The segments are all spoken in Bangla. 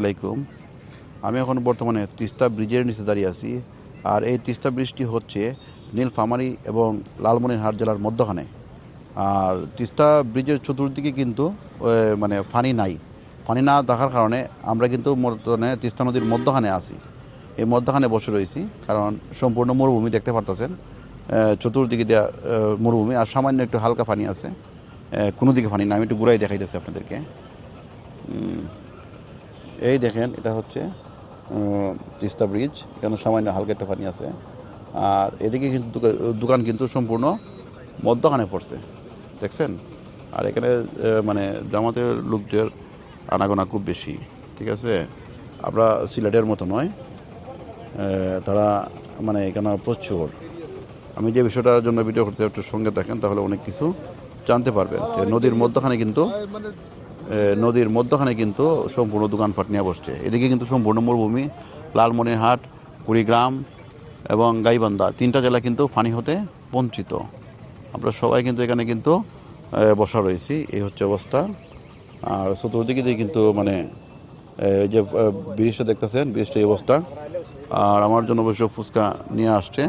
আলাইকুম। আমি এখন বর্তমানে তিস্তা ব্রিজের নিচে দাঁড়িয়ে আছি। আর এই তিস্তা ব্রিজটি হচ্ছে নীলফামারী এবং লালমনিরহাট জেলার মধ্যখানে। আর তিস্তা ব্রিজের চতুর্দিকে কিন্তু মানে ফানি নাই। ফানি না থাকার কারণে আমরা কিন্তু বর্তমানে তিস্তা নদীর মধ্যখানে আছি। এই মধ্যখানে বসে রয়েছি, কারণ সম্পূর্ণ মরুভূমি দেখতে পারতেছেন। চতুর্দিকে দেওয়া মরুভূমি। আর সামান্য একটু হালকা পানি আছে। কোনো দিকে পানি না আমি একটু ঘুরাই দেখাইতেছি আপনাদেরকে। এই দেখেন, এটা হচ্ছে তিস্তা ব্রিজ এখানে সামান্য হালকা একটা পানি আছে। আর এদিকে কিন্তু দোকা- দোকান কিন্তু সম্পূর্ণ মধ্যখানে পড়ছে, দেখছেন? আর এখানে মানে জামাতের লোকদের আনাগোনা খুব বেশি, ঠিক আছে? আমরা সিলেটের মতো নয় তারা মানে এখানে প্রচুর। আমি যে বিষয়টার জন্য ভিডিও করতে একটু সঙ্গে দেখেন তাহলে অনেক কিছু জানতে পারবেন। যে নদীর মধ্যখানে কিন্তু নদীর মধ্যখানে কিন্তু সম্পূর্ণ দোকানপাট নিয়ে বসছে। এদিকে কিন্তু সম্পূর্ণ মরুভূমি, লালমনিরহাট, কুড়িগ্রাম এবং গাইবান্ধা। তিনটা জেলা কিন্তু ফানি হতে বঞ্চিত। আমরা সবাই কিন্তু এখানে কিন্তু বসা রয়েছি। এই হচ্ছে অবস্থা। আর চতুর্দিকে দিয়ে কিন্তু মানে যে ব্রিজটা দেখতেছেন, ব্রিজটা এই অবস্থা। আর আমার জন্য অবশ্য ফুচকা নিয়ে আসছে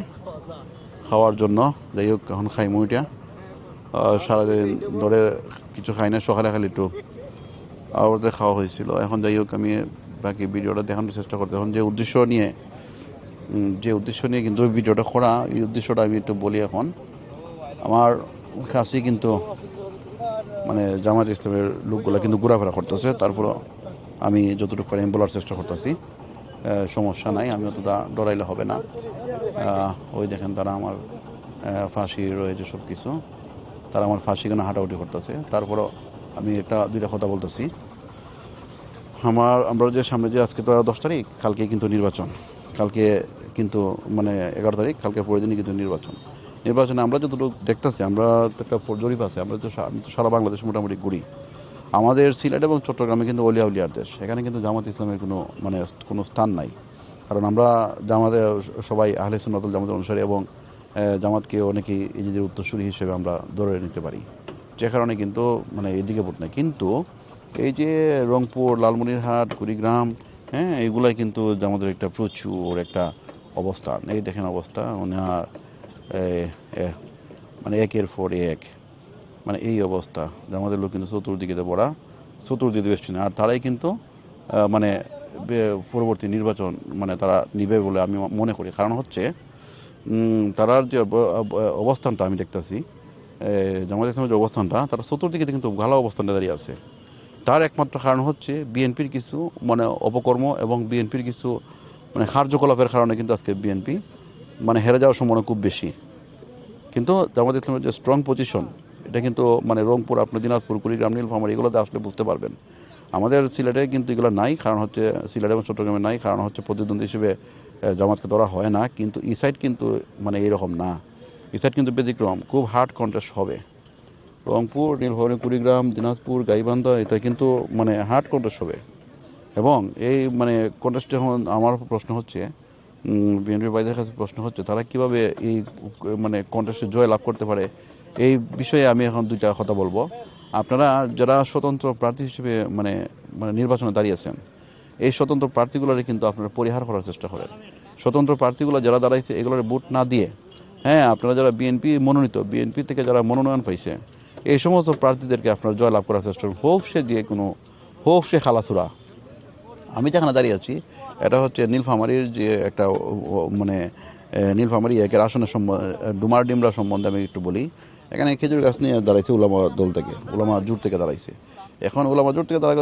খাওয়ার জন্য। যাই হোক, এখন খাই মুইটা সারাদিন ধরে কিছু খাই না, সকালে খালি একটু আওয়ারতে খাওয়া হয়েছিল। এখন যাই হোক, আমি বাকি ভিডিওটা দেখানোর চেষ্টা করতে এখন যে উদ্দেশ্য নিয়ে যে উদ্দেশ্য নিয়ে কিন্তু ওই ভিডিওটা করা, এই উদ্দেশ্যটা আমি একটু বলি এখন। আমার কাছে কিন্তু মানে জামাত ইসলামের লোকগুলো কিন্তু ঘোরাফেরা করতেছে। তারপর আমি যতটুকু পারি আমি বলার চেষ্টা করতেছি। সমস্যা নাই আমি অতটা ডরাইলে হবে না। ওই দেখেন তারা আমার ফাঁসি রয়েছে সব কিছু তারা আমার ফাঁসি কেন হাঁটাউটি করতেছে। তারপরও আমি একটা দুইটা কথা বলতেছি। আমার, আমরা যে সামনে যে আজকে তো দশ তারিখ, কালকে কিন্তু নির্বাচন। কালকে কিন্তু মানে এগারো তারিখ, কালকে পরের দিনই কিন্তু নির্বাচন। নির্বাচনে আমরা যতটুকু দেখতেছি, আমরা তো একটা জরিপ আছে, আমরা তো আমি তো সারা বাংলাদেশ মোটামুটি ঘুরি। আমাদের সিলেট এবং চট্টগ্রামে কিন্তু অলিয়া উলিয়ার দেশ। এখানে কিন্তু জামাত ইসলামের কোনো মানে কোনো স্থান নাই। কারণ আমরা জামাতে, সবাই আহলে সুন্নাতুল জামাতের অনুসারী এবং জামাতকে অনেকেই নিজেদের উত্তরসূরি হিসেবে আমরা ধরে নিতে পারি। যে কারণে কিন্তু মানে এদিকে ভোট নেই। কিন্তু এই যে রংপুর লালমনিরহাট কুড়িগ্রাম হ্যাঁ এগুলাই কিন্তু আমাদের একটা প্রচুর একটা অবস্থান। এই দেখেন অবস্থা ওনার এ, মানে একের পর এক মানে এই অবস্থা। আমাদের লোক কিন্তু চতুর্দিকে বড়া চতুর্দিকে বেশি আর তারাই কিন্তু মানে পরবর্তী নির্বাচন মানে তারা নিবে বলে আমি মনে করি। কারণ হচ্ছে তারার যে অব- অব- অবস্থানটা আমি দেখতেছি জামাত ইসলামের যে অবস্থানটা, তারা চতুর্দিকে কিন্তু ভালো অবস্থানে দাঁড়িয়ে আছে। তার একমাত্র কারণ হচ্ছে বিএনপির কিছু মানে অপকর্ম এবং বিএনপির কিছু মানে কার্যকলাপের কারণে কিন্তু আজকে বিএনপি মানে হেরে যাওয়ার সম্ভাবনা খুব বেশি। কিন্তু জামাত ইসলামের যে স্ট্রং পজিশন এটা কিন্তু মানে রংপুর, আপনার দিনাজপুর, কুড়িগ্রাম, নীলফামারী, এগুলোতে আসলে বুঝতে পারবেন। আমাদের সিলেটে কিন্তু এগুলো নাই, কারণ হচ্ছে, সিলেট এবং চট্টগ্রামে নাই, কারণ হচ্ছে প্রতিদ্বন্দ্বী হিসেবে জামাতকে ধরা হয় না, কিন্তু এই সাইড কিন্তু মানে এইরকম না। সাইড কিন্তু ব্যতিক্রম, খুব হার্ড কন্টেস্ট হবে। রংপুর, নীলফামারী, কুড়িগ্রাম, দিনাজপুর, গাইবান্ধা, এটা কিন্তু মানে হার্ড কন্টেস্ট হবে। এবং এই মানে কন্টেস্টে আমার প্রশ্ন হচ্ছে বিএনপি ভাইদের কাছে প্রশ্ন হচ্ছে, তারা কীভাবে এই মানে কন্টেস্টে জয় লাভ করতে পারে? এই বিষয়ে আমি এখন দুইটা কথা বলব। আপনারা যারা স্বতন্ত্র প্রার্থী হিসেবে মানে মানে নির্বাচনে দাঁড়িয়েছেন এই স্বতন্ত্র প্রার্থীগুলোর কিন্তু আপনারা পরিহার করার চেষ্টা করেন। স্বতন্ত্র প্রার্থীগুলো যারা দাঁড়াইছে, এগুলোর ভোট না দিয়ে হ্যাঁ আপনারা যারা বিএনপি মনোনীত বিএনপি থেকে যারা মনোনয়ন পাইছে, এই সমস্ত প্রার্থীদেরকে আপনারা জয় লাভ করার চেষ্টা করুন। হোক সে দিয়ে কোনো হোক সে খালাসুরা। আমি যেখানে দাঁড়িয়ে আছি, এটা হচ্ছে নীলফামারীর যে একটা মানে নীলফামারী একের আসনের সম্বন্ধে, ডুমার ডিমরা সম্বন্ধে আমি একটু বলি। এখানে খেজুর গাছ নিয়ে দাঁড়াইছে উলামা দল থেকে, উলামা জোট থেকে দাঁড়াইছে। এখন উলামা জোট থেকে দাঁড়ায়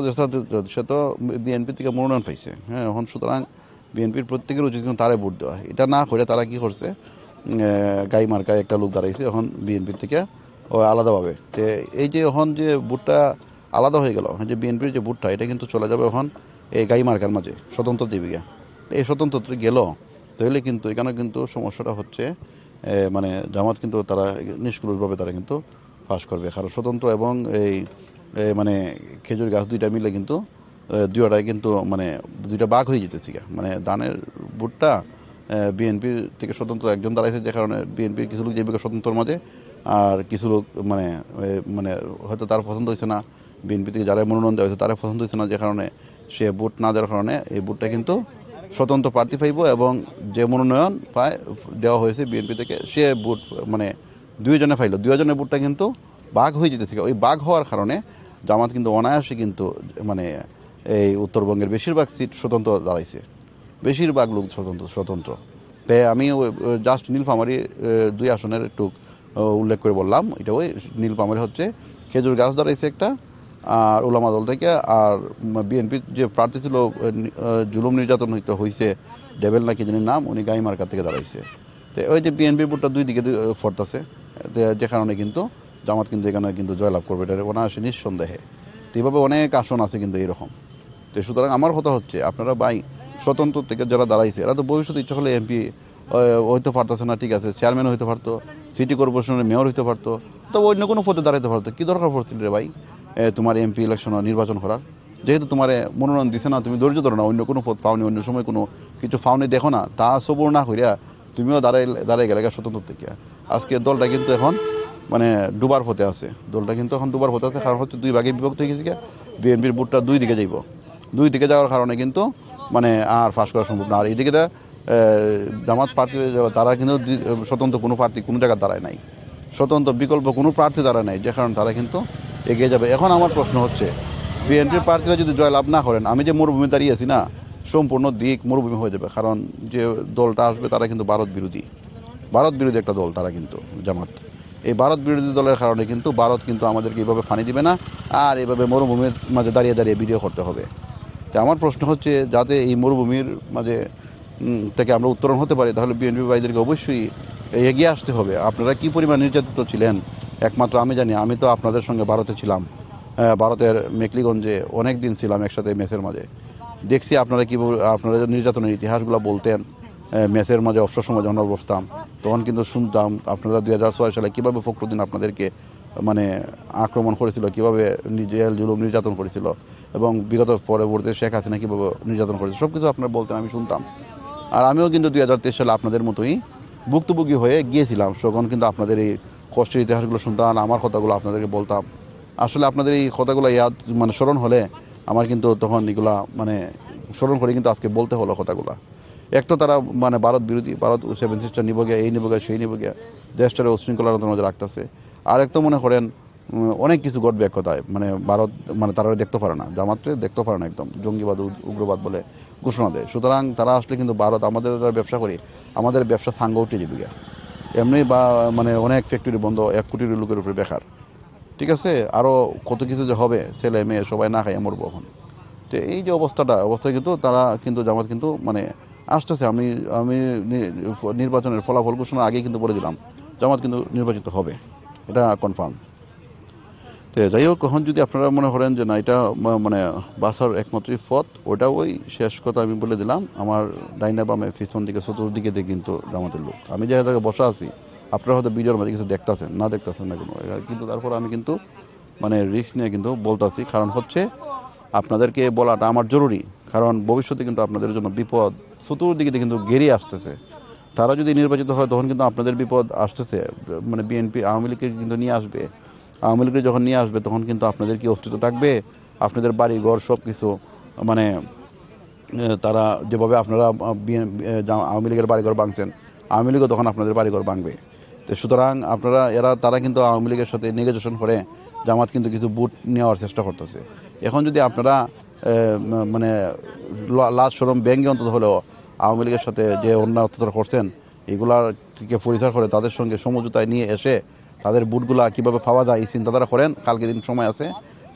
সে তো বিএনপি থেকে মনোনয়ন পাইছে হ্যাঁ এখন সুতরাং বিএনপির প্রত্যেকের উচিত কিন্তু তারে ভোট দেওয়া। এটা না করে তারা কি করছে? গাই মার্কায় একটা লোক দাঁড়াইছে এখন বিএনপির থেকে, ও আলাদাভাবে। তো এই যে এখন যে বুটটা আলাদা হয়ে গেল যে বিএনপির যে বুটটা এটা কিন্তু চলে যাবে এখন এই গাই মার্কার মাঝে, স্বতন্ত্র দেবিকা। এই স্বতন্ত্র গেল, তাহলে কিন্তু এখানে কিন্তু সমস্যাটা হচ্ছে মানে জামাত কিন্তু তারা নিষ্কুলভাবে তারা কিন্তু পাশ করবে। কারণ স্বতন্ত্র এবং এই মানে খেজুর গাছ দুইটা মিলে কিন্তু দুইটাই কিন্তু মানে দুইটা বাঘ হয়ে যেতেছে। মানে ধানের ভোটটা বিএনপির থেকে স্বতন্ত্র একজন দাঁড়াইছে, যে কারণে বিএনপির কিছু লোক যে স্বতন্ত্রের মাঝে, আর কিছু লোক মানে মানে হয়তো তার পছন্দ হয়েছে না। বিএনপি থেকে যারা মনোনয়ন দেওয়া হয়েছে তারা পছন্দ হয়েছে না, যে কারণে সে ভোট না দেওয়ার কারণে এই ভোটটা কিন্তু স্বতন্ত্র প্রার্থী পাইব এবং যে মনোনয়ন পায় দেওয়া হয়েছে বিএনপি থেকে, সে ভোট মানে দুইজনে পাইল। দুইজনের ভোটটা কিন্তু বাঘ হয়ে যেতেছে। ওই বাঘ হওয়ার কারণে জামাত কিন্তু অনায়াসে কিন্তু মানে এই উত্তরবঙ্গের বেশিরভাগ সিট স্বতন্ত্র দাঁড়াইছে। বেশিরভাগ লোক স্বতন্ত্র স্বতন্ত্র। তাই আমি জাস্ট নীলফামারি দুই আসনের একটু উল্লেখ করে বললাম। এটা ওই নীলফামারি হচ্ছে খেজুর গাছ দাঁড়াইছে একটা, আর ওলামা দল থেকে, আর বিএনপির যে প্রার্থী ছিল জুলুম নির্যাতন হইতে হয়েছে ডেবেল না কি নাম, উনি গাই মার্কার থেকে দাঁড়াইছে। তো ওই যে বিএনপির ভোটটা দুই দিকে ফরতাছে। যে- যে কারণে কিন্তু, জামাত কিন্তু এখানে কিন্তু জয়লাভ করবে, এটা অনায়াসে নিঃসন্দেহে। তো এইভাবে অনেক আসন আছে কিন্তু এরকম। তো সুতরাং আমার কথা হচ্ছে, আপনারা বাই স্বতন্ত্র থেকে যারা দাঁড়াইছে, এরা তো ভবিষ্যতে ইচ্ছা হলে এমপি হইতে পারতেছে না, ঠিক আছে চেয়ারম্যান হইতে পারতো সিটি কর্পোরেশনের মেয়র হইতে পারতো, তো অন্য কোনো পদে দাঁড়াইতে পারতো। কী দরকার পড়ছিল রে ভাই তোমার এমপি ইলেকশন নির্বাচন করার? যেহেতু তোমার মনোনয়ন দিছে না, তুমি ধৈর্য ধরো না, অন্য কোনো পদ পাওনি, অন্য সময় কোনো কিছু পাওনি, দেখো না, তা সবর না করিয়া তুমিও দাঁড়াই দাঁড়াই গেলে স্বতন্ত্র থেকে। আজকে দলটা কিন্তু এখন মানে ডুবার হতে আছে, দলটা কিন্তু এখন ডুবার হতে আছে, কারণ হচ্ছে দুই ভাগে বিভক্ত হয়ে গেছে বিএনপির বুটটা দুই দিকে যাইব। দুই দিকে যাওয়ার কারণে কিন্তু মানে আর ফাঁস করা সম্ভব না। আর এইদিকে দা, জামাত প্রার্থী তারা কিন্তু স্বতন্ত্র কোনো প্রার্থী কোনো জায়গায় দাঁড়ায় নাই। স্বতন্ত্র বিকল্প কোনো প্রার্থী দাঁড়ায় নাই যে কারণে তারা কিন্তু এগিয়ে যাবে। এখন আমার প্রশ্ন হচ্ছে বিএনপির প্রার্থীরা যদি জয়লাভ না করেন আমি যে মরুভূমি দাঁড়িয়ে আছি না সম্পূর্ণ দিক মরুভূমি হয়ে যাবে। কারণ যে দলটা আসবে তারা কিন্তু ভারত বিরোধী। ভারত বিরোধী একটা দল তারা কিন্তু জামাত। এই ভারত বিরোধী দলের কারণে কিন্তু ভারত কিন্তু আমাদেরকে এইভাবে ফানি দিবে না আর এইভাবে মরুভূমির মাঝে দাঁড়িয়ে দাঁড়িয়ে ভিডিও করতে হবে। তো আমার প্রশ্ন হচ্ছে, যাতে এই মরুভূমির মাঝে থেকে আমরা উত্তরণ হতে পারি, তাহলে বিএনপি ভাইদেরকে অবশ্যই এগিয়ে আসতে হবে। আপনারা কি পরিমাণ নির্যাতিত ছিলেন? একমাত্র আমি জানি, আমি তো আপনাদের সঙ্গে ভারতে ছিলাম। ভারতের মেকলিগঞ্জে অনেক দিন ছিলাম একসাথে মেসের মাঝে। দেখছি আপনারা কি আপনারা নির্যাতনের ইতিহাসগুলো বলতেন মেসের মাঝে অবসর সময় যখন বসতাম তখন কিন্তু শুনতাম, আপনারা দুই হাজার ছয় সালে কীভাবে ফখরুদ্দিন আপনাদেরকে মানে আক্রমণ করেছিল, কীভাবে জেল, জুলুম নির্যাতন করেছিল এবং বিগত পরবর্তী শেখ হাসিনা কীভাবে নির্যাতন করেছে সব কিছু আপনারা বলতেন, আমি শুনতাম। আর আমিও কিন্তু দুই হাজার তেইশ সালে আপনাদের মতোই ভুক্তভোগী হয়ে গিয়েছিলাম, তখন কিন্তু আপনাদের এই কষ্টের ইতিহাসগুলো শুনতাম, আমার কথাগুলো আপনাদেরকে বলতাম। আসলে আপনাদের এই কথাগুলো ইয়াদ মানে স্মরণ হলে আমার কিন্তু তখন এগুলা মানে স্মরণ করে কিন্তু আজকে বলতে হলো কথাগুলো। এক তো তারা মানে ভারত বিরোধী, ভারত সেভেন সিস্টার নিব গিয়া এই নিব গিয়া সেই নিব গিয়া দেশটারে উশৃঙ্খলার মধ্যে রাখতেছে। আর এক তো মনে করেন অনেক কিছু ঘটবে এক কথায়। মানে ভারত মানে তারা দেখতে পারে না। জামাতে দেখতে পারে না একদম। জঙ্গিবাদ উগ- উগ্রবাদ বলে ঘোষণা দেয়। সুতরাং তারা আসলে কিন্তু ভারত আমাদের যারা ব্যবসা করি, আমাদের ব্যবসা সাঙ্গ উঠে যাবে এমনি বা মানে অনেক ফ্যাক্টরি বন্ধ, এক কোটি লোকের উপরে বেকার। ঠিক আছে? আরও কত কিছু যে হবে, ছেলে মেয়ে সবাই না খাই মরবো এখন। তো এই যে অবস্থাটা অবস্থা কিন্তু তারা কিন্তু জামাত কিন্তু মানে আসতেছে। আমি আমি নির্বাচনের ফলাফল ঘোষণার আগেই কিন্তু বলে দিলাম, জামাত কিন্তু নির্বাচিত হবে। এটা কনফার্ম তো যাই হোক এখন যদি আপনারা মনে করেন যে না, এটা মানে বাসার একমাত্রই পথ ওটা ওই শেষ কথা আমি বলে দিলাম। আমার ডাইনা বামে পিছন দিকে, চতুর্দিকে দিয়ে কিন্তু জামাতের লোক। আমি যে জায়গায় বসা আছি, আপনারা হয়তো ভিডিওর মাঝে কিছু দেখতেছেন, না দেখতেছেন না কোনো। কিন্তু তারপর আমি কিন্তু মানে রিস্ক নিয়ে কিন্তু বলতাছি। কারণ হচ্ছে, আপনাদেরকে বলাটা আমার জরুরি। কারণ ভবিষ্যতে কিন্তু আপনাদের জন্য বিপদ চতুর্দিকে কিন্তু গেরিয়ে আসতেছে। তারা যদি নির্বাচিত হয়, তখন কিন্তু আপনাদের বিপদ আসতেছে। মানে বিএনপি আওয়ামী লীগকে কিন্তু নিয়ে আসবে। আওয়ামী লীগকে যখন নিয়ে আসবে, তখন কিন্তু আপনাদের কি অস্তিত্ব থাকবে? আপনাদের বাড়ি ঘর সব কিছু মানে তারা যেভাবে আপনারা আওয়ামী লীগের বাড়িঘর ভাঙছেন, আওয়ামী লীগও তখন আপনাদের বাড়িঘর ভাঙবে। তো সুতরাং আপনারা, এরা, তারা কিন্তু আওয়ামী লীগের সাথে নেগোসিয়েশন করে জামাত কিন্তু কিছু বুট নেওয়ার চেষ্টা করতেছে। এখন যদি আপনারা মানে লা- লাজ সরম ব্যঙ্গে অন্তত হলেও আওয়ামী লীগের সাথে যে অন্যায় অত্যাচার করছেন এগুলার থেকে পরিচার করে তাদের সঙ্গে সমঝোতায় নিয়ে এসে তাদের বুটগুলা কীভাবে পাওয়া যায় এই চিন্তাধারা করেন। কালকে দিন সময় আছে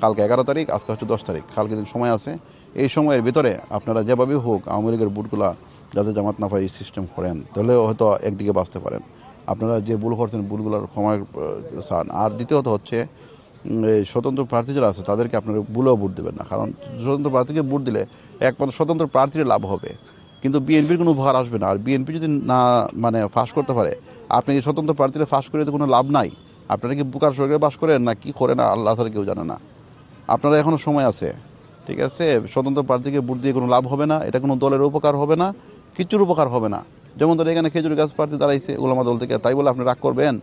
কালকে এগারো তারিখ আজকে হচ্ছে দশ তারিখ। কালকে দিন সময় আছে এই সময়ের ভিতরে আপনারা যেভাবেই হোক আওয়ামী লীগের বুটগুলা যাতে জামাত না পাই সিস্টেম করেন তাহলে হয়তো একদিকে বাঁচতে পারেন। আপনারা যে ভুল করছেন ভুলগুলোর ক্ষমার আহ, চান। আর দ্বিতীয়ত হচ্ছে এই স্বতন্ত্র প্রার্থী যারা আছে তাদেরকে আপনারা ভুলেও ভোট দেবেন না। কারণ স্বতন্ত্র প্রার্থীকে ভোট দিলে একমাত্র স্বতন্ত্র প্রার্থীর লাভ হবে। কিন্তু বিএনপির কোনো উপহার আসবে না। আর বিএনপি যদি না মানে ফাঁস করতে পারে, আপনি স্বতন্ত্র প্রার্থীরা ফাঁস করে তো কোনো লাভ নাই। আপনারা কি বুকার সরকারে বাস করেন না কি করে না আল্লাহ তারা কেউ জানে না। আপনারা এখনও সময় আছে, ঠিক আছে? স্বতন্ত্র প্রার্থীকে ভোট দিয়ে কোনো লাভ হবে না, এটা কোনো দলের উপকার হবে না, কিচ্ছুর উপকার হবে না। যেমন ধর এখানে খেজুর গাছ প্রার্থী দাঁড়াইছে, ওলামা দল থেকে, তাই বলে আপনি রাগ করবেন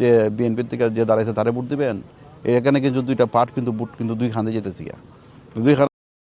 যে বিএনপির থেকে যে দাঁড়াইছে তারে ভোট দিবেন? এখানে কিন্তু দুইটা পার্ট কিন্তু বুট কিন্তু দুই খান্দে যেতেছি। দুই খান